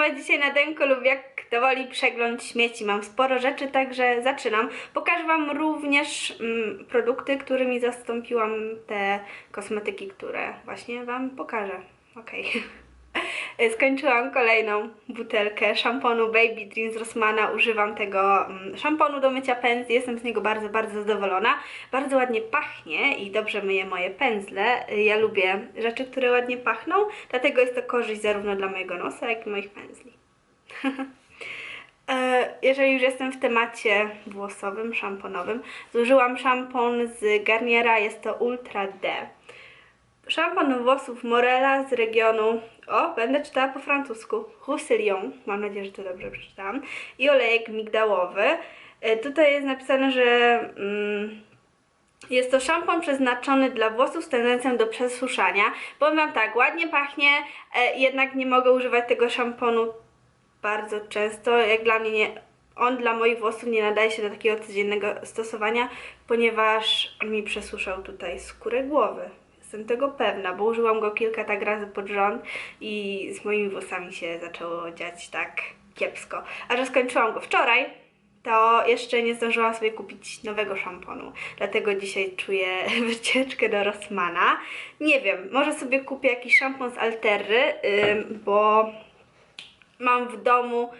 Was dzisiaj na denko lub jak dowoli przegląd śmieci. Mam sporo rzeczy, także zaczynam. Pokażę Wam również mm, produkty, którymi zastąpiłam te kosmetyki, które właśnie Wam pokażę. Okej. Skończyłam kolejną butelkę szamponu Baby Dream z Rossmana. Używam tego mm, szamponu do mycia pędzli. Jestem z niego bardzo, bardzo zadowolona. Bardzo ładnie pachnie i dobrze myje moje pędzle. Ja lubię rzeczy, które ładnie pachną, dlatego jest to korzyść zarówno dla mojego nosa, jak i moich pędzli. E, Jeżeli już jestem w temacie włosowym, szamponowym, zużyłam szampon z Garniera, jest to Ultra D. Szampon włosów Morela z regionu, o, będę czytała po francusku, Roussillon, mam nadzieję, że to dobrze przeczytałam, i olejek migdałowy. E, Tutaj jest napisane, że mm, jest to szampon przeznaczony dla włosów z tendencją do przesuszania. Powiem Wam tak, ładnie pachnie, e, jednak nie mogę używać tego szamponu bardzo często. Jak dla mnie nie, on dla moich włosów nie nadaje się do takiego codziennego stosowania, ponieważ on mi przesuszał tutaj skórę głowy. Jestem tego pewna, bo użyłam go kilka tak razy pod rząd i z moimi włosami się zaczęło dziać tak kiepsko. A że skończyłam go wczoraj, to jeszcze nie zdążyłam sobie kupić nowego szamponu. Dlatego dzisiaj czuję wycieczkę do Rossmana. Nie wiem, może sobie kupię jakiś szampon z Alterry, ym, bo mam w domu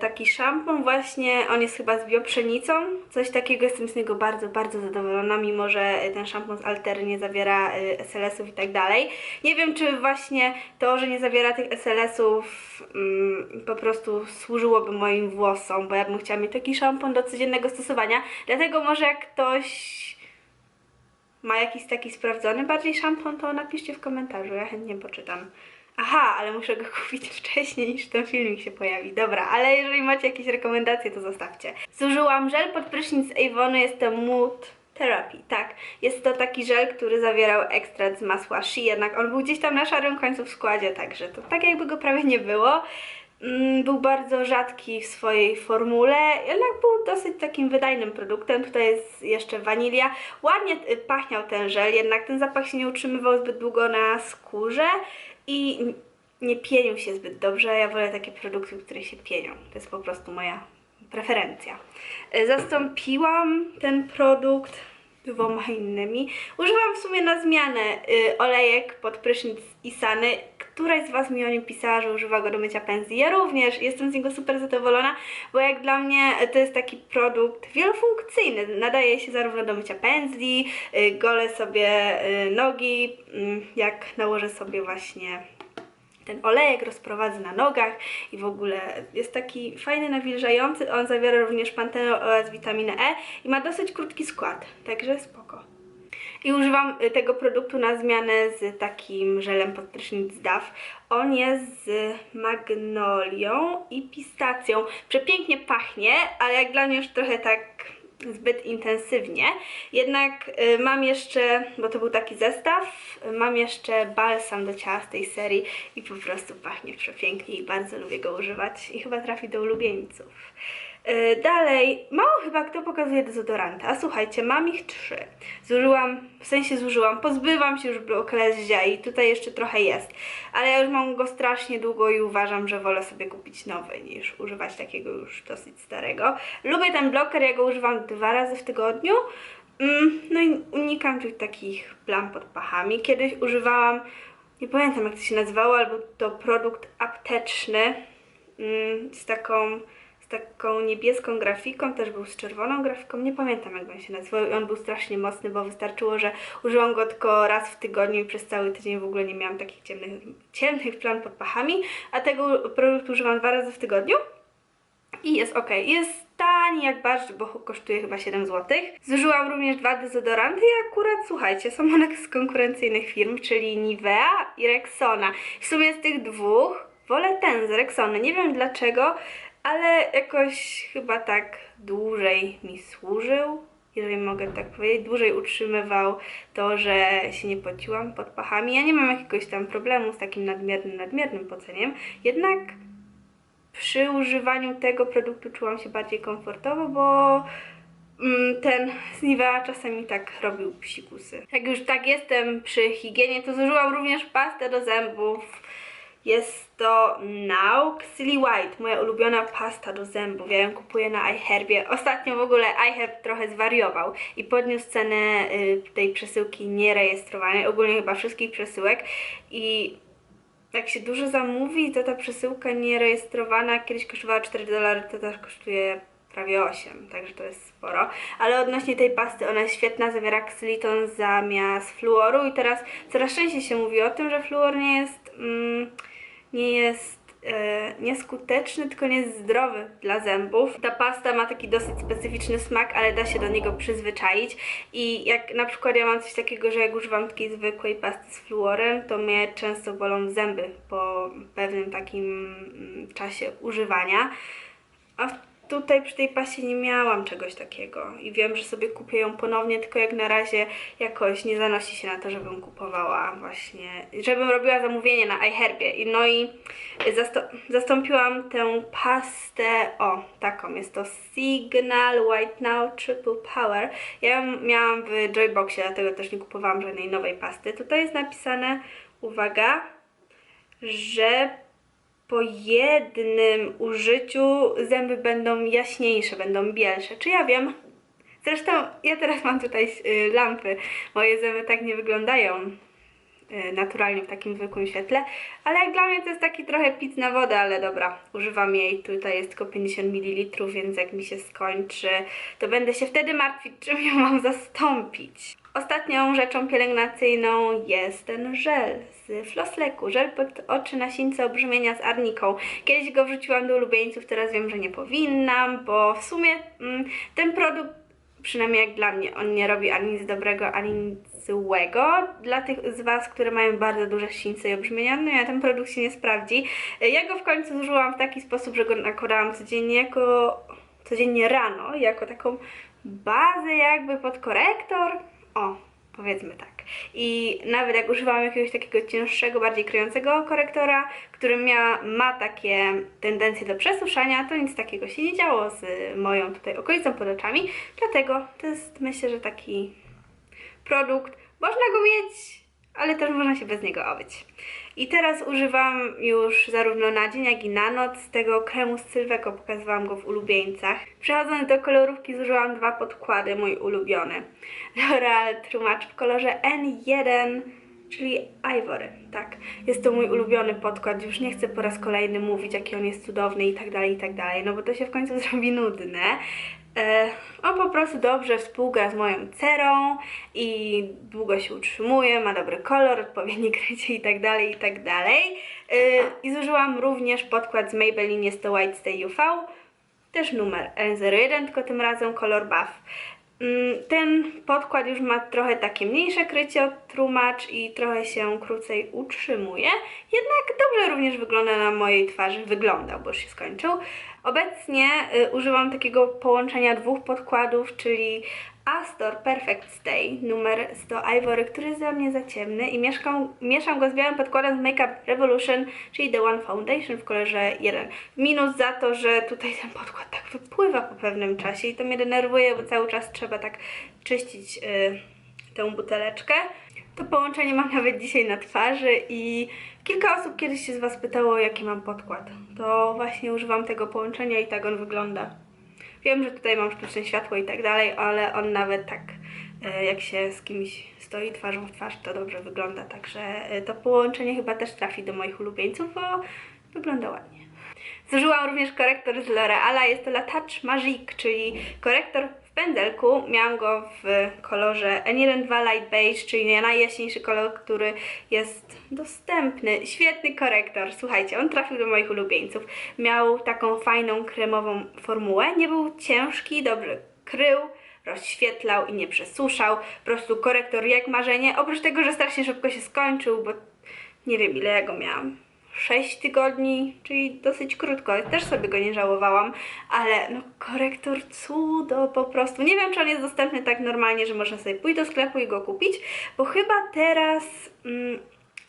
taki szampon właśnie, on jest chyba z biopszenicą, coś takiego, jestem z niego bardzo, bardzo zadowolona, mimo że ten szampon z Altery nie zawiera y, SLS-ów i tak dalej. Nie wiem, czy właśnie to, że nie zawiera tych SLS-ów mm, po prostu służyłoby moim włosom, bo ja bym chciała mieć taki szampon do codziennego stosowania, dlatego może jak ktoś ma jakiś taki sprawdzony bardziej szampon, to napiszcie w komentarzu, ja chętnie poczytam. Aha, ale muszę go kupić wcześniej niż ten filmik się pojawi. Dobra, ale jeżeli macie jakieś rekomendacje, to zostawcie. Zużyłam żel pod prysznic z Avonu, jest to Mood Therapy. Tak, jest to taki żel, który zawierał ekstrakt z masła shea, jednak on był gdzieś tam na szarym końcu w składzie, także to tak jakby go prawie nie było. Mm, Był bardzo rzadki w swojej formule, jednak był dosyć takim wydajnym produktem. Tutaj jest jeszcze wanilia. Ładnie y, pachniał ten żel, jednak ten zapach się nie utrzymywał zbyt długo na skórze i nie pienił się zbyt dobrze. Ja wolę takie produkty, które się pienią. To jest po prostu moja preferencja. Y, Zastąpiłam ten produkt dwoma innymi. Używam w sumie na zmianę y, olejek pod prysznic Isany. Któraś z Was mi o nim pisała, że używa go do mycia pędzli. Ja również jestem z niego super zadowolona, bo jak dla mnie to jest taki produkt wielofunkcyjny. Nadaje się zarówno do mycia pędzli, y, golę sobie y, nogi, mm, jak nałożę sobie właśnie ten olejek rozprowadzę na nogach i w ogóle jest taki fajny, nawilżający. On zawiera również pantenol oraz witaminę E i ma dosyć krótki skład, także spoko. I używam y, tego produktu na zmianę z takim żelem pod prysznic DAF. On jest z magnolią i pistacją. Przepięknie pachnie, ale jak dla mnie już trochę tak zbyt intensywnie. Jednak y, mam jeszcze, bo to był taki zestaw, mam jeszcze balsam do ciała z tej serii i po prostu pachnie przepięknie i bardzo lubię go używać i chyba trafi do ulubieńców. Y, Dalej, mało chyba kto pokazuje dezodoranty, a słuchajcie, mam ich trzy. Zużyłam, w sensie zużyłam, pozbywam się już Bloklesia i tutaj jeszcze trochę jest, ale ja już mam go strasznie długo i uważam, że wolę sobie kupić nowy niż używać takiego już dosyć starego. Lubię ten bloker, ja go używam dwa razy w tygodniu, Mm, no i unikam tych takich plam pod pachami. Kiedyś używałam, nie pamiętam jak to się nazywało, albo to produkt apteczny mm, z taką taką niebieską grafiką, też był z czerwoną grafiką, nie pamiętam jak on się nazywał i on był strasznie mocny, bo wystarczyło, że użyłam go tylko raz w tygodniu i przez cały tydzień w ogóle nie miałam takich ciemnych, ciemnych plam pod pachami, a tego produktu używam dwa razy w tygodniu i jest ok. Jest tani jak barszcz, bo kosztuje chyba 7 zł. Zużyłam również dwa dezodoranty i akurat, słuchajcie, są one z konkurencyjnych firm, czyli Nivea i Rexona. W sumie z tych dwóch wolę ten z Rexony. Nie wiem dlaczego, ale jakoś chyba tak dłużej mi służył. Jeżeli mogę tak powiedzieć, dłużej utrzymywał to, że się nie pociłam pod pachami. Ja nie mam jakiegoś tam problemu z takim nadmiernym, nadmiernym poceniem, jednak przy używaniu tego produktu czułam się bardziej komfortowo, bo mm, ten z Nivea czasami tak robił psikusy. Jak już tak jestem przy higienie, to zużyłam również pastę do zębów. Jest to Now Silly White, moja ulubiona pasta do zębów. Ja ją kupuję na iHerbie. Ostatnio w ogóle iHerb trochę zwariował i podniósł cenę y, tej przesyłki nierejestrowanej, ogólnie chyba wszystkich przesyłek i jak się dużo zamówi, to ta przesyłka nierejestrowana kiedyś kosztowała 4 dolary, to też kosztuje prawie 8, także to jest sporo. Ale odnośnie tej pasty, ona jest świetna, zawiera ksylitol zamiast fluoru i teraz coraz częściej się mówi o tym, że fluor nie jest, mm, nie jest e, nieskuteczny, tylko nie jest zdrowy dla zębów. Ta pasta ma taki dosyć specyficzny smak, ale da się do niego przyzwyczaić i jak na przykład ja mam coś takiego, że jak używam takiej zwykłej pasty z fluorem, to mnie często bolą zęby po pewnym takim mm, czasie używania. A tutaj przy tej pasie nie miałam czegoś takiego i wiem, że sobie kupię ją ponownie, tylko jak na razie jakoś nie zanosi się na to, żebym kupowała właśnie, żebym robiła zamówienie na iHerbie. No i zastąpiłam tę pastę, o taką, jest to Signal White Now Triple Power. Ja ją miałam w Joyboxie, dlatego też nie kupowałam żadnej nowej pasty. Tutaj jest napisane, uwaga, że po jednym użyciu zęby będą jaśniejsze, będą bielsze. Czy ja wiem? Zresztą ja teraz mam tutaj y, lampy. Moje zęby tak nie wyglądają y, naturalnie w takim zwykłym świetle, ale jak dla mnie to jest taki trochę pic na wodę, ale dobra, używam jej. Tutaj jest tylko 50 ml, więc jak mi się skończy, to będę się wtedy martwić, czym ją mam zastąpić. Ostatnią rzeczą pielęgnacyjną jest ten żel z Flosleku. Żel pod oczy na sińce obrzmienia z arniką. Kiedyś go wrzuciłam do ulubieńców, teraz wiem, że nie powinnam, bo w sumie mm, ten produkt, przynajmniej jak dla mnie, on nie robi ani nic dobrego, ani nic złego. Dla tych z Was, które mają bardzo duże sińce i obrzmienia, no ja ten produkt się nie sprawdzi. Ja go w końcu zużyłam w taki sposób, że go nakładałam codziennie jako codziennie rano, jako taką bazę jakby pod korektor. O, powiedzmy tak. I nawet jak używałam jakiegoś takiego cięższego, bardziej kryjącego korektora, który mia, ma takie tendencje do przesuszania, to nic takiego się nie działo z moją tutaj okolicą pod oczami. Dlatego to jest myślę, że taki produkt. Można go mieć, ale też można się bez niego obyć. I teraz używam już zarówno na dzień, jak i na noc tego kremu z Sylweko. Pokazywałam go w ulubieńcach. Przechodząc do kolorówki, zużyłam dwa podkłady, mój ulubiony. L'Oreal Trumacz w kolorze N1, czyli Ivory. Tak, jest to mój ulubiony podkład. Już nie chcę po raz kolejny mówić, jaki on jest cudowny i tak dalej, i tak dalej, no bo to się w końcu zrobi nudne. E, on po prostu dobrze współgra z moją cerą i długo się utrzymuje, ma dobry kolor, odpowiednie krycie i tak dalej, i tak. E, I zużyłam również podkład z Maybelline, jest to White Stay UV, też numer N01, tylko tym razem kolor buff. Mm, Ten podkład już ma trochę takie mniejsze krycie od Trumacz i trochę się krócej utrzymuje, jednak dobrze również wygląda na mojej twarzy, wyglądał, bo już się skończył. Obecnie y, używam takiego połączenia dwóch podkładów, czyli Astor Perfect Stay numer 100 Ivory, który jest dla mnie za ciemny i mieszkam, mieszam go z białym podkładem z Makeup Revolution, czyli The One Foundation w kolorze 1. Minus za to, że tutaj ten podkład tak wypływa po pewnym czasie i to mnie denerwuje, bo cały czas trzeba tak czyścić y, tę buteleczkę. To połączenie mam nawet dzisiaj na twarzy i kilka osób kiedyś się z Was pytało, jaki mam podkład. To właśnie używam tego połączenia i tak on wygląda. Wiem, że tutaj mam sztuczne światło i tak dalej, ale on nawet tak, e, jak się z kimś stoi twarzą w twarz, to dobrze wygląda. Także e, to połączenie chyba też trafi do moich ulubieńców, bo wygląda ładnie. Zużyłam również korektor z L'Oreala, jest to La Touch Magique, czyli korektor w pędzelku. Miałam go w kolorze N12 Light Beige, czyli najjaśniejszy kolor, który jest dostępny. Świetny korektor, słuchajcie, on trafił do moich ulubieńców. Miał taką fajną, kremową formułę, nie był ciężki, dobrze krył, rozświetlał i nie przesuszał. Po prostu korektor jak marzenie, oprócz tego, że strasznie szybko się skończył, bo nie wiem ile ja go miałam. 6 tygodni, czyli dosyć krótko. Też sobie go nie żałowałam, ale no korektor cudo po prostu. Nie wiem, czy on jest dostępny tak normalnie, że można sobie pójść do sklepu i go kupić, bo chyba teraz mm,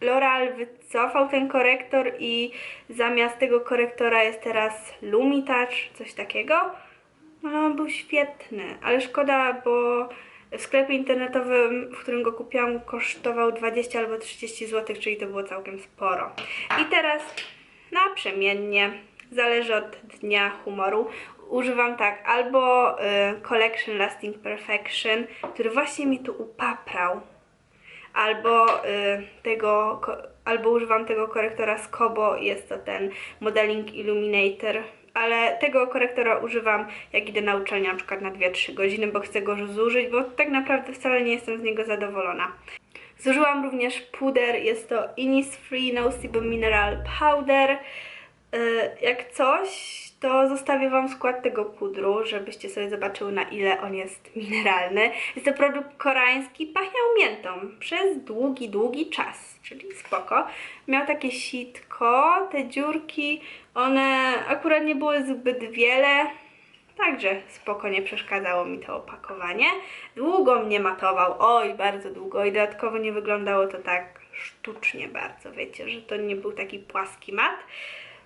L'Oreal wycofał ten korektor i zamiast tego korektora jest teraz Lumitouch, coś takiego. No, on był świetny, ale szkoda, bo W sklepie internetowym, w którym go kupiłam, kosztował 20 albo 30 zł, czyli to było całkiem sporo. I teraz naprzemiennie, zależy od dnia humoru. Używam tak albo y, Collection Lasting Perfection, który właśnie mi tu upaprał, albo y, tego, albo używam tego korektora z Kobo, jest to ten Modeling Illuminator, ale tego korektora używam jak idę na uczelnię na przykład na 2-3 godziny, bo chcę go zużyć, bo tak naprawdę wcale nie jestem z niego zadowolona. Zużyłam również puder, jest to Innisfree Noticeable Mineral Powder. Y, Jak coś, to zostawię Wam skład tego pudru, żebyście sobie zobaczyły na ile on jest mineralny. Jest to produkt koreański, pachniał miętą przez długi, długi czas, czyli spoko. Miał takie sitko, te dziurki, one akurat nie były zbyt wiele, Także spoko nie przeszkadzało mi to opakowanie. Długo mnie matował, oj, bardzo długo i dodatkowo nie wyglądało to tak sztucznie bardzo, wiecie, że to nie był taki płaski mat.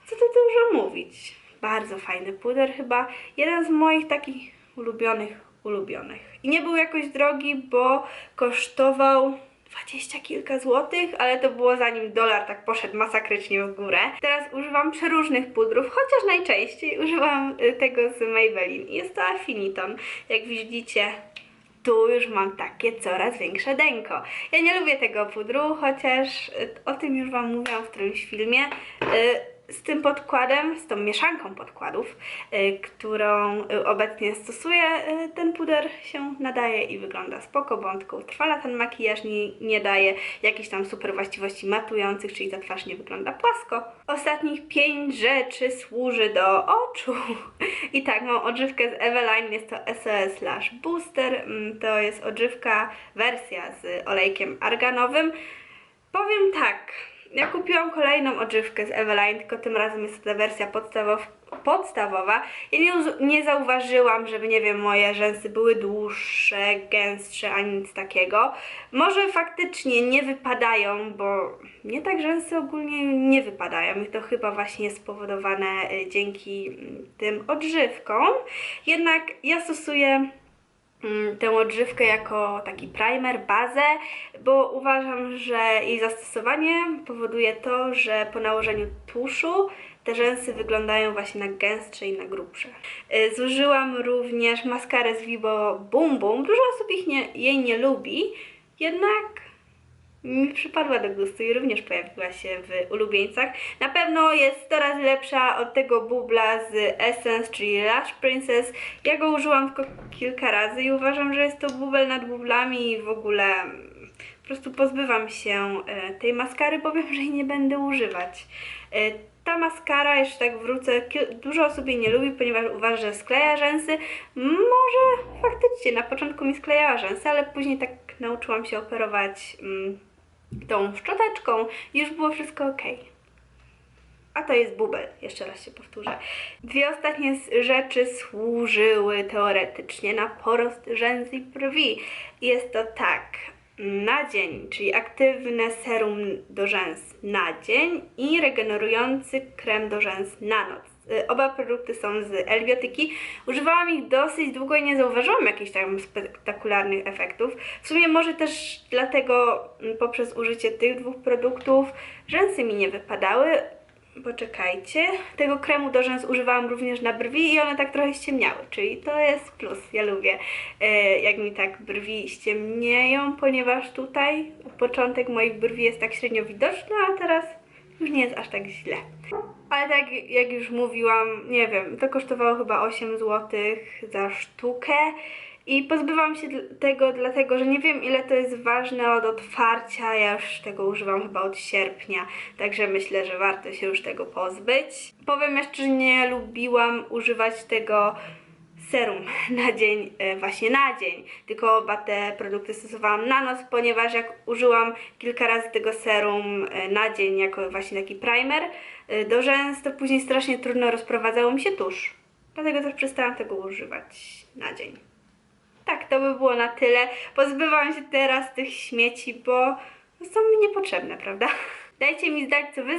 Co tu dużo mówić. Bardzo fajny puder, chyba jeden z moich takich ulubionych, ulubionych. I nie był jakoś drogi, bo kosztował 20 kilka złotych, ale to było zanim dolar tak poszedł masakrycznie w górę. Teraz używam przeróżnych pudrów, chociaż najczęściej używam y, tego z Maybelline. Jest to Affiniton. Jak widzicie, tu już mam takie coraz większe denko. Ja nie lubię tego pudru, chociaż y, o tym już Wam mówiłam w którymś filmie. Z tym podkładem, z tą mieszanką podkładów, y, którą obecnie stosuję, y, ten puder się nadaje i wygląda spoko, bo on tylko ten makijaż, nie, nie daje jakichś tam super właściwości matujących, czyli ta twarz nie wygląda płasko. Ostatnich pięć rzeczy służy do oczu. I tak, mam odżywkę z Eveline, jest to SOS Lash Booster. Mm, To jest odżywka, wersja z olejkiem arganowym. Powiem tak, ja kupiłam kolejną odżywkę z Eveline, tylko tym razem jest to ta wersja podstawow, podstawowa. Ja nie, nie zauważyłam, żeby, nie wiem, moje rzęsy były dłuższe, gęstsze, ani nic takiego. Może faktycznie nie wypadają, bo nie tak rzęsy ogólnie nie wypadają i to chyba właśnie jest spowodowane y, dzięki mm, tym odżywkom. Jednak ja stosuję tę odżywkę jako taki primer, bazę, bo uważam, że jej zastosowanie powoduje to, że po nałożeniu tuszu te rzęsy wyglądają właśnie na gęstsze i na grubsze. Y, Zużyłam również maskarę z Vibo Boom Boom. Dużo osób ich nie, jej nie lubi, jednak mi przypadła do gustu i również pojawiła się w ulubieńcach. Na pewno jest 100 razy lepsza od tego bubla z Essence, czyli Lash Princess. Ja go użyłam tylko kilka razy i uważam, że jest to bubel nad bublami i w ogóle mm, po prostu pozbywam się e, tej maskary, bo wiem, że jej nie będę używać. E, Ta maskara, jeszcze tak wrócę, dużo osób jej nie lubi, ponieważ uważa, że skleja rzęsy. Może faktycznie na początku mi sklejała rzęsy, ale później tak nauczyłam się operować mm, tą szczoteczką już było wszystko ok. A to jest bubel, jeszcze raz się powtórzę. Dwie ostatnie rzeczy służyły teoretycznie na porost rzęs i brwi. Jest to tak, na dzień, czyli aktywne serum do rzęs na dzień i regenerujący krem do rzęs na noc. Y, Oba produkty są z Elbiotyki. Używałam ich dosyć długo i nie zauważyłam jakichś tam spektakularnych efektów. W sumie może też dlatego mm, poprzez użycie tych dwóch produktów rzęsy mi nie wypadały. Poczekajcie. Tego kremu do rzęs używałam również na brwi i one tak trochę ściemniały, czyli to jest plus. Ja lubię, e, jak mi tak brwi ściemnieją, ponieważ tutaj początek moich brwi jest tak średnio widoczny, a teraz już nie jest aż tak źle. Ale tak jak już mówiłam, nie wiem, to kosztowało chyba 8 zł za sztukę. I pozbywam się tego dlatego, że nie wiem ile to jest ważne od otwarcia. Ja już tego używam chyba od sierpnia, także myślę, że warto się już tego pozbyć. Powiem jeszcze, że nie lubiłam używać tego serum na dzień, e, właśnie na dzień, tylko oba te produkty stosowałam na noc, ponieważ jak użyłam kilka razy tego serum e, na dzień jako właśnie taki primer e, do rzęs, to później strasznie trudno rozprowadzało mi się tusz. Dlatego też przestałam tego używać na dzień. Tak, to by było na tyle. Pozbywam się teraz tych śmieci, bo są mi niepotrzebne, prawda? Dajcie mi znać, co wy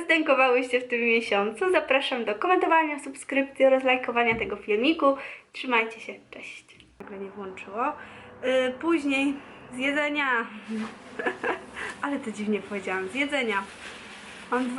w tym miesiącu. Zapraszam do komentowania, subskrypcji oraz lajkowania tego filmiku. Trzymajcie się, cześć. Nagle nie włączyło. Y, później z jedzenia. Ale to dziwnie powiedziałam. Z jedzenia. Mam dwa